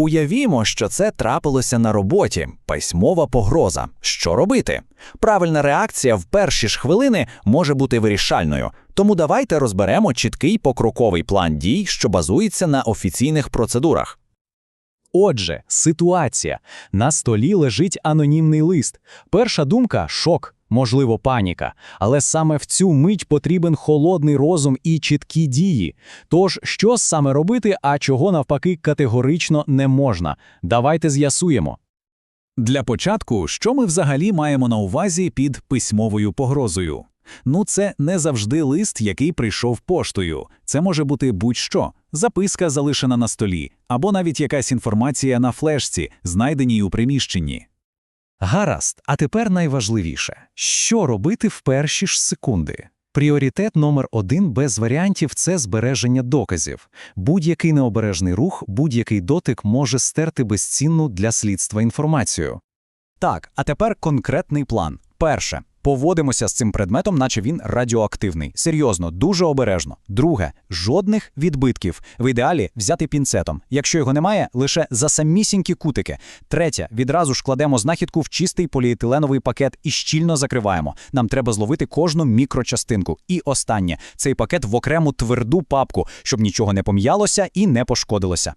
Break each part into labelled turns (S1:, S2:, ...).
S1: Уявімо, що це трапилося на роботі, письмова погроза. Що робити? Правильна реакція в перші ж хвилини може бути вирішальною. Тому давайте розберемо чіткий покроковий план дій, що базується на офіційних процедурах.
S2: Отже, ситуація. На столі лежить анонімний лист. Перша думка шок, можливо, паніка. Але саме в цю мить потрібен холодний розум і чіткі дії. Тож, що саме робити, а чого навпаки категорично не можна. Давайте з'ясуємо.
S3: Для початку, що ми взагалі маємо на увазі під письмовою погрозою? Ну, це не завжди лист, який прийшов поштою. Це може бути будь-що, записка, залишена на столі, або навіть якась інформація на флешці, знайденій у приміщенні.
S2: Гаразд, а тепер найважливіше що робити в перші ж секунди? Пріоритет номер один без варіантів це збереження доказів. Будь-який необережний рух, будь-який дотик може стерти безцінну для слідства інформацію.
S3: Так, а тепер конкретний план. Перше. Поводимося з цим предметом, наче він радіоактивний. Серйозно, дуже обережно. Друге, жодних відбитків. В ідеалі взяти пінцетом. Якщо його немає, лише за самісінькі кутики. Третє, відразу ж кладемо знахідку в чистий поліетиленовий пакет і щільно закриваємо. Нам треба зловити кожну мікрочастинку. І останнє цей пакет в окрему тверду папку, щоб нічого не пом'ялося і не пошкодилося.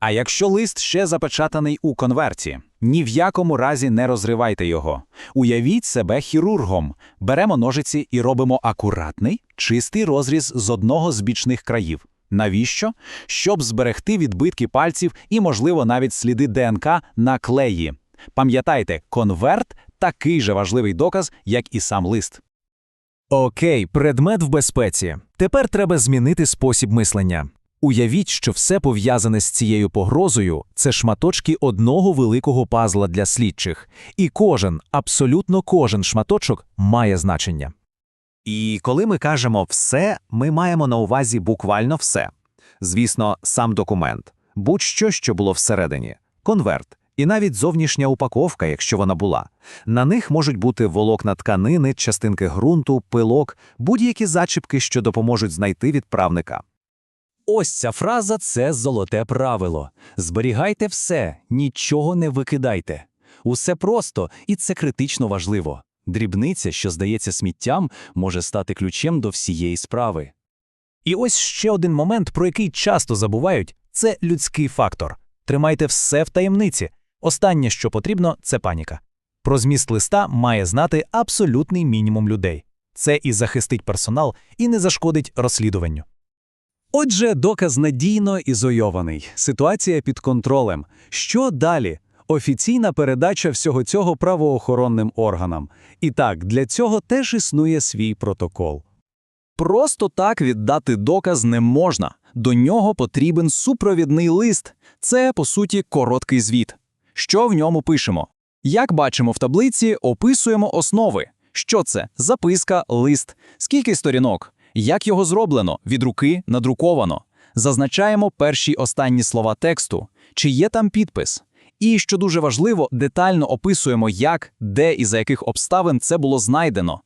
S3: А якщо лист ще запечатаний у конверті, ні в якому разі не розривайте його. Уявіть себе хірургом. Беремо ножиці і робимо акуратний, чистий розріз з одного з бічних країв. Навіщо? Щоб зберегти відбитки пальців і, можливо, навіть сліди ДНК на клеї. Пам'ятайте, конверт такий же важливий доказ, як і сам лист.
S2: Окей, предмет в безпеці. Тепер треба змінити спосіб мислення. Уявіть, що все пов'язане з цією погрозою це шматочки одного великого пазла для слідчих, і кожен, абсолютно кожен шматочок має значення.
S4: І коли ми кажемо все, ми маємо на увазі буквально все. Звісно, сам документ, будь-що, що було всередині, конверт, і навіть зовнішня упаковка, якщо вона була. На них можуть бути волокна тканини, частинки ґрунту, пилок, будь-які зачіпки, що допоможуть знайти відправника.
S2: Ось ця фраза це золоте правило. Зберігайте все, нічого не викидайте. Усе просто, і це критично важливо. Дрібниця, що здається сміттям, може стати ключем до всієї справи. І ось ще один момент, про який часто забувають, це людський фактор. Тримайте все в таємниці. Останнє, що потрібно, це паніка. Про зміст листа має знати абсолютний мінімум людей. Це і захистить персонал, і не зашкодить розслідуванню. Отже, доказ надійно ізойований, ситуація під контролем. Що далі? Офіційна передача всього цього правоохоронним органам. І так, для цього теж існує свій протокол. Просто так віддати доказ не можна. До нього потрібен супровідний лист. Це, по суті, короткий звіт. Що в ньому пишемо? Як бачимо в таблиці, описуємо основи. Що це? Записка, лист, скільки сторінок, як його зроблено, від руки надруковано. Зазначаємо перші останні слова тексту, чи є там підпис. І, що дуже важливо, детально описуємо, як, де і за яких обставин це було знайдено.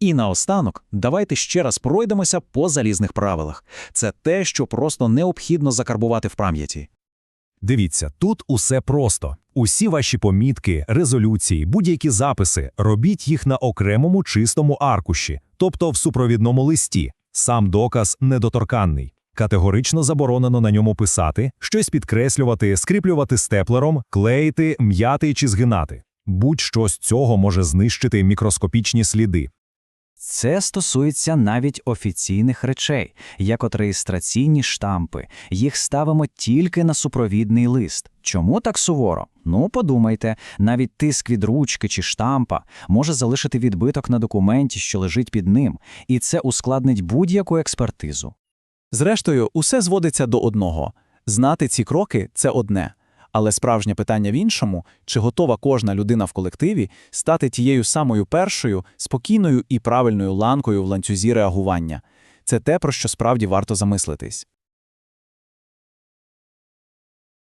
S2: І наостанок, давайте ще раз пройдемося по залізних правилах. Це те, що просто необхідно закарбувати в пам'яті.
S5: Дивіться, тут усе просто. Усі ваші помітки, резолюції, будь-які записи робіть їх на окремому чистому аркуші, тобто в супровідному листі. Сам доказ недоторканний. Категорично заборонено на ньому писати, щось підкреслювати, скріплювати степлером, клеїти, м'яти чи згинати. Будь-що з цього може знищити мікроскопічні сліди.
S1: Це стосується навіть офіційних речей, як от реєстраційні штампи. Їх ставимо тільки на супровідний лист. Чому так суворо? Ну, подумайте, навіть тиск від ручки чи штампа може залишити відбиток на документі, що лежить під ним, і це ускладнить будь-яку експертизу.
S3: Зрештою, усе зводиться до одного знати ці кроки це одне. Але справжнє питання в іншому, чи готова кожна людина в колективі стати тією самою першою, спокійною і правильною ланкою в ланцюзі реагування. Це те, про що справді варто замислитись.